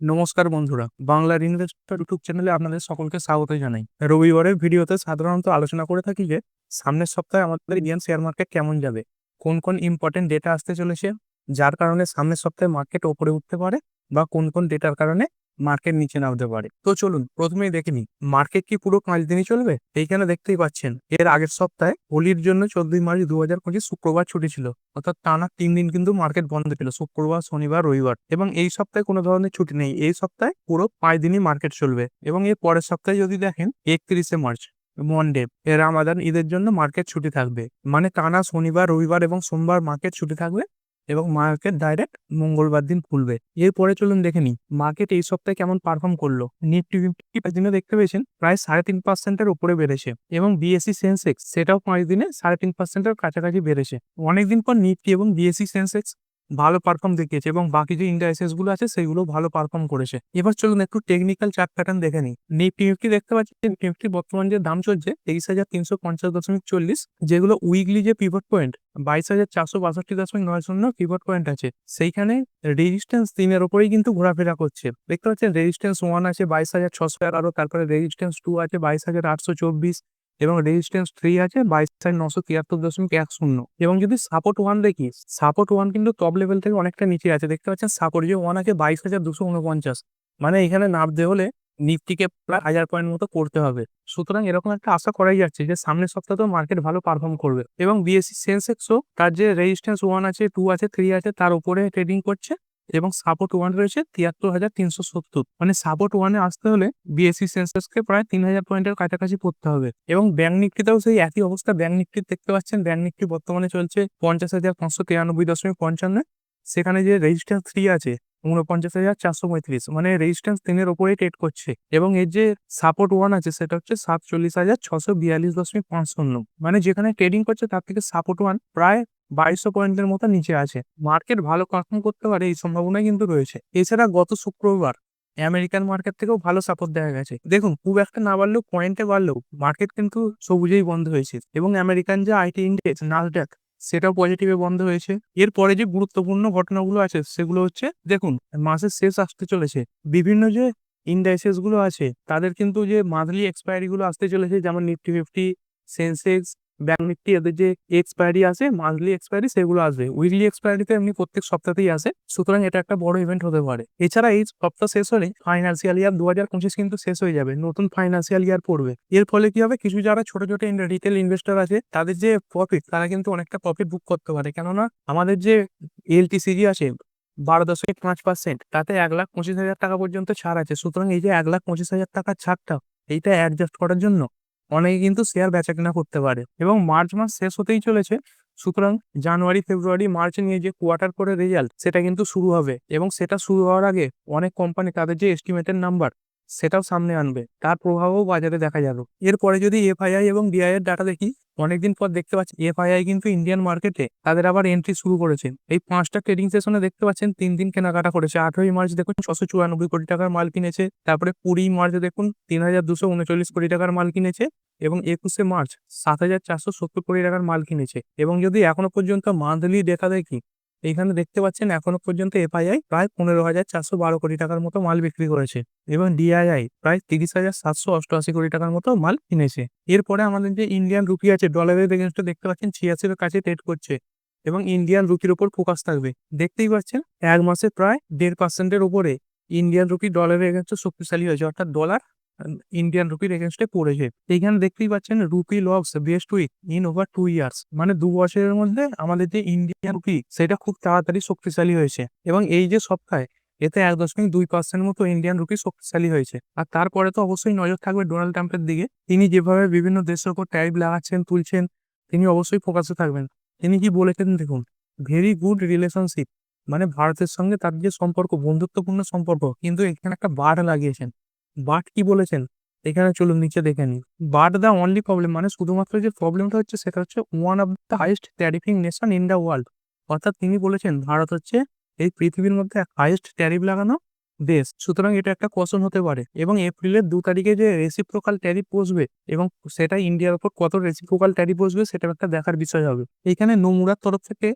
নমস্কার বন্ধুরা, বাংলার ইনভেস্টর ইউটিউব চ্যানেলে আপনাদের সকলকে স্বাগত জানাই। রবিবারের ভিডিওতে সাধারণত আলোচনা করে থাকি যে, সামনের সপ্তাহে আমাদের ইন্ডিয়ান শেয়ার মার্কেট কেমন যাবে? কোন কোন ইম্পর্টেন্ট ডেটা আসতে চলেছে? যার কারণে সামনের সপ্তাহে মার্কেট ওপরে উঠতে পারে বা কোন কোন ডেটার কারণে মার্কেট নিচে নামতে পারে। তো চলুন, প্রথমেই দেখে নিই মার্কেট কি পুরো পাঁচ দিনই চলবে? এইখানে দেখতেই পাচ্ছেন, এর আগের সপ্তাহে হোলির জন্য চোদ্দই মার্চ দু হাজার পঁচিশ শুক্রবার ছুটি ছিল। অর্থাৎ টানা তিন দিন কিন্তু মার্কেট বন্ধ ছিল, শুক্রবার, শনিবার, রবিবার। এবং এই সপ্তাহে কোনো ধরনের ছুটি নেই, এই সপ্তাহে পুরো পাঁচ দিনই মার্কেট চলবে। এবং এর পরের সপ্তাহে যদি দেখেন, একত্রিশে মার্চ মন্ডে রামাদান ঈদের জন্য মার্কেট ছুটি থাকবে। মানে টানা শনিবার, রবিবার এবং সোমবার মার্কেট ছুটি থাকবে এবং মার্কেট ডাইরেক্ট মঙ্গলবার দিন খুলবে। এরপরে চলুন দেখে নিই মার্কেট এই সপ্তাহে কেমন পারফর্ম করল। নিফটি ফিফটি পাঁচ দিনে দেখতে পেয়েছেন? প্রায় সাড়ে তিন পার্সেন্টের উপরে বেড়েছে এবং বিএসসি সেন্সেক্স সেটাও পাঁচ দিনে সাড়ে তিন পার্সেন্টের কাছাকাছি বেড়েছে। অনেকদিন পর নিফটি এবং বিএসসি সেন্সেক্স ভালো পারফর্ম দেখিয়েছে এবং বাকি যে ইন্ডাইসেসগুলো আছে সেগুলো ভালো পারফর্ম করেছে। এবার চলুন একটু টেকনিক্যাল চার্ট প্যাটার্ন দেখে নিই। নিফটি ফিফটি দেখতে পাচ্ছি নিফটি বর্তমান যে দাম চলছে তেইশ হাজার তিনশো পঞ্চাশ দশমিক চল্লিশ, যেগুলো উইকলি যে পিভট পয়েন্ট বাইশ হাজার চারশো বাষট্টি দশমিক নয় শূন্য পিভট পয়েন্ট আছে। সেইখানে রেজিস্ট্যান্স তিনের ওপরেই কিন্তু ঘোরাফেরা করছে। দেখতে পাচ্ছেন রেজিস্ট্যান্স ওয়ান আছে, বাইশ হাজার ছশো এগারো, তারপরে রেজিস্ট্যান্স টু আছে, বাইশ হাজার আটশো চব্বিশ এবং রেজিস্ট্যান্স থ্রি আছে বাইশ হাজার নশো তিয়াত্তর দশমিক এক শূন্য। এবং যদি সাপোর্ট ওয়ান দেখি সাপোর্ট ওয়ান কিন্তু টপ লেভেল থেকে অনেকটা নিচে আছে। দেখতে পাচ্ছেন সাপোর্ট যে ওয়ান আছে বাইশ হাজার দুশো উনপঞ্চাশ। মানে এখানে নামতে হলে নিফটিকে প্রায় হাজার পয়েন্ট মতো করতে হবে। সুতরাং এরকম একটা আশা করাই যাচ্ছে যে সামনের সপ্তাহেও মার্কেট ভালো পারফর্ম করবে। এবং বিএসসি সেন্সেক্সও তার যে রেজিস্ট্যান্স ওয়ান আছে টু আছে থ্রি আছে, তার উপরে ট্রেডিং করছে। এবং সাপোর্ট ওয়ান রয়েছে তিয়াত্তর হাজার তিনশো সত্তর। মানে সাপোর্ট ওয়ানে আসতে হলে বিএসসি সেন্সাসকে প্রায় তিন হাজার পয়েন্টের কাছাকাছি পড়তে হবে। এবং ব্যাংক নিফটিতেও সেই একই অবস্থা ব্যাংক নিফটি দেখতে পাচ্ছেন ব্যাংক নিফটি বর্তমানে চলছে পঞ্চাশ হাজার পাঁচশো তিরানব্বই দশমিক পঞ্চান্ন। সেখানে যে রেজিস্টার থ্রি আছে উনপঞ্চাশ হাজার চারশো পঁয়ত্রিশ। মানে রেজিস্ট্যান্স তিনের ওপরেই ট্রেড করছে। এবং এর যে সাপোর্ট ওয়ান আছে, সেটা হচ্ছে সাতচল্লিশ হাজার ছশো বিয়াল্লিশ দশমিক পাঁচ শূন্য। মানে যেখানে ট্রেডিং করছে, তার থেকে সাপোর্ট ওয়ান প্রায় বাইশশো পয়েন্টের মতো নিচে আছে। মার্কেট ভালো পারফর্ম করতে পারে, এই সম্ভাবনা কিন্তু রয়েছে। এছাড়া গত শুক্রবার আমেরিকান মার্কেট থেকেও ভালো সাপোর্ট দেখা গেছে। দেখুন, খুব একটা না বাড়লেও পয়েন্টে বাড়লেও মার্কেট কিন্তু সবুজেই বন্ধ হয়েছে। এবং আমেরিকান যে আইটি ইন্ডেক্স নাসডাক সেটাও পজিটিভে বন্ধ হয়েছে। এরপরে যে গুরুত্বপূর্ণ ঘটনাগুলো আছে, সেগুলো হচ্ছে, দেখুন, মাসের শেষ আসতে চলেছে। বিভিন্ন যে ইন্ডাইসেসগুলো আছে, তাদের কিন্তু যে মান্থলি এক্সপায়ারি গুলো আসতে চলেছে, যেমন Nifty fifty Sensex bank Nifty এদের যে এক্সপায়ারি আছে মান্থলি এক্সপায়ারি সেগুলো আসবে। উইকলি এক্সপায়ারিতে এমনি প্রত্যেক সপ্তাহতেই আসে। সুতরাং এটা একটা বড় ইভেন্ট হতে পারে। এছাড়া এই সপ্তাহ শেষ হলে ফাইন্যান্সিয়াল ইয়ার দু হাজার পঁচিশ কিন্তু শেষ হয়ে যাবে। নতুন ফাইন্যান্সিয়াল ইয়ার পড়বে। এর ফলে কি হবে? কিছু যারা ছোট ছোট রিটেল ইনভেস্টর আছে, তাদের যে প্রফিট তারা কিন্তু অনেকটা প্রফিট বুক করতে পারে। কেননা আমাদের যে এলটিসিজি আছে, বারো দশমিক পাঁচ পার্সেন্ট তাতে এক লাখ পঁচিশ হাজার টাকা পর্যন্ত ছাড় আছে। সুতরাং এই যে এক লাখ পঁচিশ হাজার টাকার ছাড়টা, এইটা অ্যাডজাস্ট করার জন্য অনেকে কিন্তু শেয়ার বেচা কেনা করতে পারে। এবং মার্চ মাস শেষ হতেই চলেছে। সুতরাং জানুয়ারি, ফেব্রুয়ারি, মার্চ নিয়ে যে কোয়ার্টার করে রেজাল্ট সেটা কিন্তু শুরু হবে। এবং সেটা শুরু হওয়ার আগে অনেক কোম্পানি তাদের যে এস্টিমেটের নাম্বার সেটাও সামনে আনবে। তার প্রভাবও বাজারে দেখা যাবে। এরপরে যদি এফআইআই এবং ডিআই এর ডাটা দেখি অনেকদিন পর দেখতে পাচ্ছি এফআইআই কিন্তু ইন্ডিয়ান মার্কেটে তাদের আবার এন্ট্রি শুরু করেছে। এই পাঁচটা ট্রেডিং সেশনে দেখতে পাচ্ছেন তিন দিন কেনাকাটা করেছে। আঠারোই মার্চ দেখুন ছশো চুরানব্বই কোটি টাকার মাল কিনেছে। তারপরে কুড়ি মার্চ দেখুন তিন হাজার দুশো উনচল্লিশ কোটি টাকার মাল কিনেছে এবং একুশে মার্চ সাত হাজার চারশো সত্তর কোটি টাকার মাল কিনেছে। এবং যদি এখনও পর্যন্ত মান্থলি ডেটা দেখি এইখানে দেখতে পাচ্ছেন এখনও পর্যন্ত এফআইআই প্রায় পনেরো হাজার চারশো বারো কোটি টাকার মতো মাল বিক্রি করেছে এবং ডিআইআই প্রায় তিরিশ হাজার সাতশো অষ্টআশি কোটি টাকার মতো মাল কিনেছে। এরপরে আমাদের যে ইন্ডিয়ান রুপি আছে, ডলারের এগেনস্টে দেখতে পাচ্ছেন ছিয়াশির কাছে ট্রেড করছে এবং ইন্ডিয়ান রুপির ওপর ফোকাস থাকবে। দেখতেই পাচ্ছেন এক মাসে প্রায় দেড় পার্সেন্টের উপরে ইন্ডিয়ান রুপি ডলারের এগেনস্টে শক্তিশালী হয়েছে, অর্থাৎ ডলার ইন্ডিয়ান রুপির এগেনস্টে পড়েছে। এইখানে দেখতেই পাচ্ছেন rupee loss best week in over two years মানে দু বছরের মধ্যে আমাদের যে ইন্ডিয়ান রুপি সেটা খুব তাড়াতাড়ি শক্তিশালী হয়েছে। এবং এই যে সপ্তাহে, এতে এক দশমিক দুই পার্সেন্ট মতো ইন্ডিয়ান রুপি শক্তিশালী হয়েছে। আর তারপরে তো অবশ্যই নজর থাকবে ডোনাল্ড ট্রাম্পের দিকে। তিনি যেভাবে বিভিন্ন দেশের উপর ট্যারিফ লাগাচ্ছেন, তুলছেন, তিনি অবশ্যই ফোকাসে থাকবেন। তিনি কি বলেছেন দেখুন ভেরি গুড রিলেশনশিপ মানে ভারতের সঙ্গে তার যে সম্পর্ক, বন্ধুত্বপূর্ণ সম্পর্ক, কিন্তু এখানে একটা বাট লাগিয়েছেন। বাট কি বলেছেন? এখানে চলুন নিচে দেখে নিন বাট দ্য অনলি প্রবলেম মানে শুধুমাত্র যে প্রবলেমটা হচ্ছে সেটা হচ্ছে one of the highest tariffing nation in the world অর্থাৎ তিনি বলেছেন ভারত হচ্ছে এই পৃথিবীর মধ্যে হাইয়েস্ট ট্যারিফ লাগানো দেশ। সুতরাং এটা একটা কোশ্চেন হতে পারে। এবং এপ্রিলের দু তারিখে যে রেসিপ্রোকাল ট্যারিফ বসবে এবং সেটা ইন্ডিয়ার উপর কত রেসিপ্রোকাল ট্যারিফ বসবে সেটা একটা দেখার বিষয় হবে। এখানে নোমুরার তরফ থেকে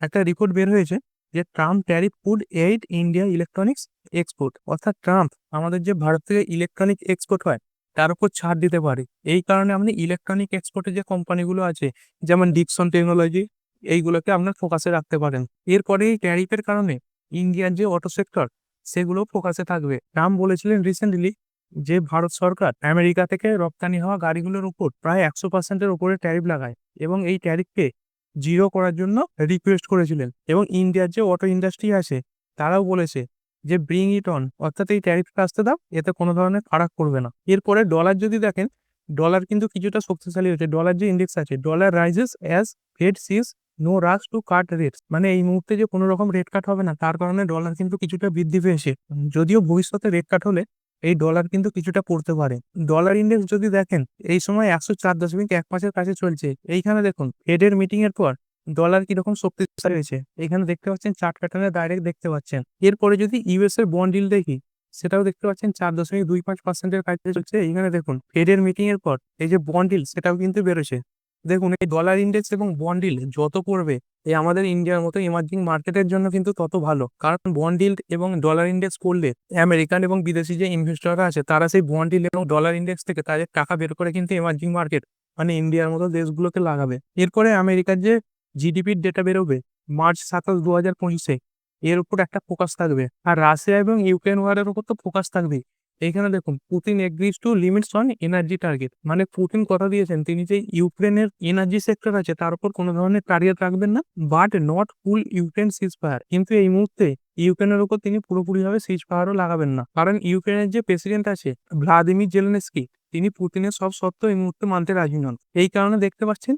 একটা রিপোর্ট বের হয়েছে। যে Trump tariff would aid India electronics export, অর্থাৎ ট্রাম্প আমাদের যে ভারত থেকে ইলেকট্রনিক এক্সপোর্ট হয়, তার উপর ছাড় দিতে পারে। এই কারণে আপনি ইলেকট্রনিক এক্সপোর্টের যে কোম্পানিগুলো আছে, যেমন ডিকসন টেকনোলজি, এইগুলোকে আপনার ফোকাসে রাখতে পারেন। এরপরে এই ট্যারিফের কারণে ইন্ডিয়ার যে অটো সেক্টর সেগুলো ফোকাসে থাকবে। ট্রাম্প বলেছিলেন রিসেন্টলি যে ভারত সরকার আমেরিকা থেকে রপ্তানি হওয়া গাড়িগুলোর উপর প্রায় একশো পার্সেন্টের উপরে ট্যারিফ লাগায় এবং এই ট্যারিফকে জিরো করার জন্য রিকোয়েস্ট করেছিলেন। এবং ইন্ডিয়ার যে অটো ইন্ডাস্ট্রি আছে, তারাও বলেছে যে ব্রিং ইট অন অর্থাৎ এই ট্যারিফটা আসতে দাও, এতে কোনো ধরনের ফারাক করবে না। এরপরে ডলার যদি দেখেন ডলার কিন্তু কিছুটা শক্তিশালী হচ্ছে ডলার যে ইন্ডেক্স আছে dollar rises as Fed sees no rush to cut rate মানে এই মুহূর্তে যে কোনো রকম রেট কাট হবে না, তার কারণে ডলার কিন্তু কিছুটা বৃদ্ধি পেয়েছে। যদিও ভবিষ্যতে রেট কাট হলে এই ডলার কিন্তু কিছুটা পড়তে পারে। ডলার ইন্ডেক্স যদি দেখেন, এই সময় একশো চার দশমিক এক পাঁচের কাছে চলছে। এইখানে দেখুন ফেডের মিটিং এর পর ডলার কীরকম শক্তিশালী হয়েছে। এখানে দেখতে পাচ্ছেন চার্ট প্যাটার্নে ডাইরেক্ট দেখতে পাচ্ছেন। এরপরে যদি ইউএস এর বন্ড ডিল দেখি, সেটাও দেখতে পাচ্ছেন, চার দশমিক দুই পাঁচ পার্সেন্টের কাছে চলছে। এইখানে দেখুন ফেডের মিটিং এর পর এই যে বন্ড ডিল সেটাও কিন্তু বেরোছে দেখুন, এই ডলার ইন্ডেক্স এবং বন্ড যত পড়বে, এই আমাদের ইন্ডিয়ার মতো ইমার্জিং মার্কেটের জন্য কিন্তু তত ভালো। কারণ বন্ড এবং ডলার ইন্ডেক্স করলে আমেরিকান এবং বিদেশি যে ইনভেস্টররা আছে, তারা সেই বন্ড এবং ডলার ইন্ডেক্স থেকে তাদের টাকা বের করে কিন্তু ইমার্জিং মার্কেট মানে ইন্ডিয়ার মতো দেশগুলোকে লাগাবে। এরপরে আমেরিকার যে জিডিপির ডেটা বেরোবে মার্চ সাতাশ দু হাজার পঁচিশে, এর উপর একটা ফোকাস থাকবে। আর রাশিয়া এবং ইউক্রেন ওয়ারের উপর তো ফোকাস থাকবে এইখানে দেখুন, Putin agrees to limits on energy target মানে পুতিন কথা দিয়েছেন, তিনি যে ইউক্রেনের এনার্জি সেক্টর আছে, তার উপর কোনো ধরনের টার্গেট রাখবেন না but not full Ukraine ceasefire কিন্তু এই মুহূর্তে ইউক্রেনের উপর তিনি পুরোপুরিভাবে সিজ ফায়ারও লাগাবেন না। কারণ ইউক্রেনের যে প্রেসিডেন্ট আছে ভ্লাদিমির জেলেনস্কি তিনি পুতিনের সব সত্ত্বেও এই মুহূর্তে মানতে রাজি নন। এই কারণে দেখতে পাচ্ছেন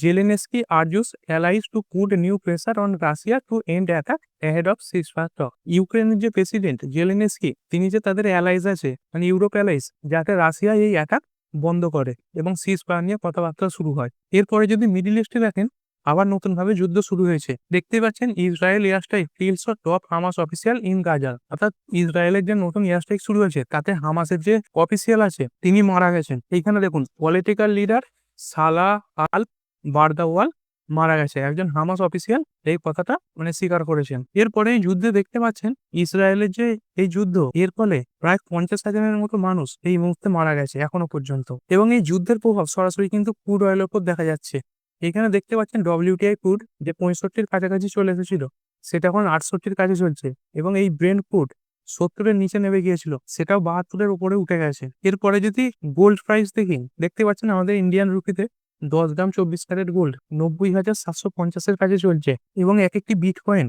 Zelensky urges allies to put new pressure on Russia to end attack ahead of ceasefire talk ইউক্রেনের যে প্রেসিডেন্ট জেলেনস্কি তিনি যে তাদের অ্যালাইজ আছে মানে ইউরোপ অ্যালাইজ যাতে রাশিয়া এই অ্যাটাক বন্ধ করে এবং সিজ ফায়ার নিয়ে কথাবার্তা শুরু হয়। এরপরে যদি মিডিল ইস্টে দেখেন, আবার নতুনভাবে যুদ্ধ শুরু হয়েছে। দেখতে পাচ্ছেন Israel airstrike fields top Hamas official in Gaza অর্থাৎ ইসরায়েলের যে নতুন এয়ারস্ট্রাইক শুরু হয়েছে, তাতে হামাসের যে অফিসিয়াল আছে, তিনি মারা গেছেন। এইখানে দেখুন পলিটিক্যাল লিডার সালা আল বারদাওয়াল মারা গেছে। একজন হামাস অফিসিয়াল এই কথাটা মানে স্বীকার করেছেন। এরপরে যুদ্ধে দেখতে পাচ্ছেন ইসরায়েলের যে এই যুদ্ধ, এর ফলে প্রায় পঞ্চাশ হাজারের মতো মানুষ এই মুহূর্তে মারা গেছে এখনও পর্যন্ত। এবং এই যুদ্ধের প্রভাব সরাসরি কিন্তু ক্রুড অয়েলের উপর দেখা যাচ্ছে। এখানে দেখতে পাচ্ছেন ডব্লিউটিআই ক্রুড যে পঁয়ষট্টির কাছাকাছি চলে এসেছিল, সেটা এখন আটষট্টির কাছে চলছে। এবং এই ব্রেন ক্রুড সত্তরের নিচে নেমে গিয়েছিল, সেটাও বাহাত্তরের উপরে উঠে গেছে। এরপরে যদি গোল্ড প্রাইস দেখি, দেখতে পাচ্ছেন আমাদের ইন্ডিয়ান রুপিতে দশ গ্রাম চব্বিশ ক্যারেট গোল্ড নব্বই হাজার সাতশো পঞ্চাশের কাছে চলছে এবং এক একটি বিট কয়েন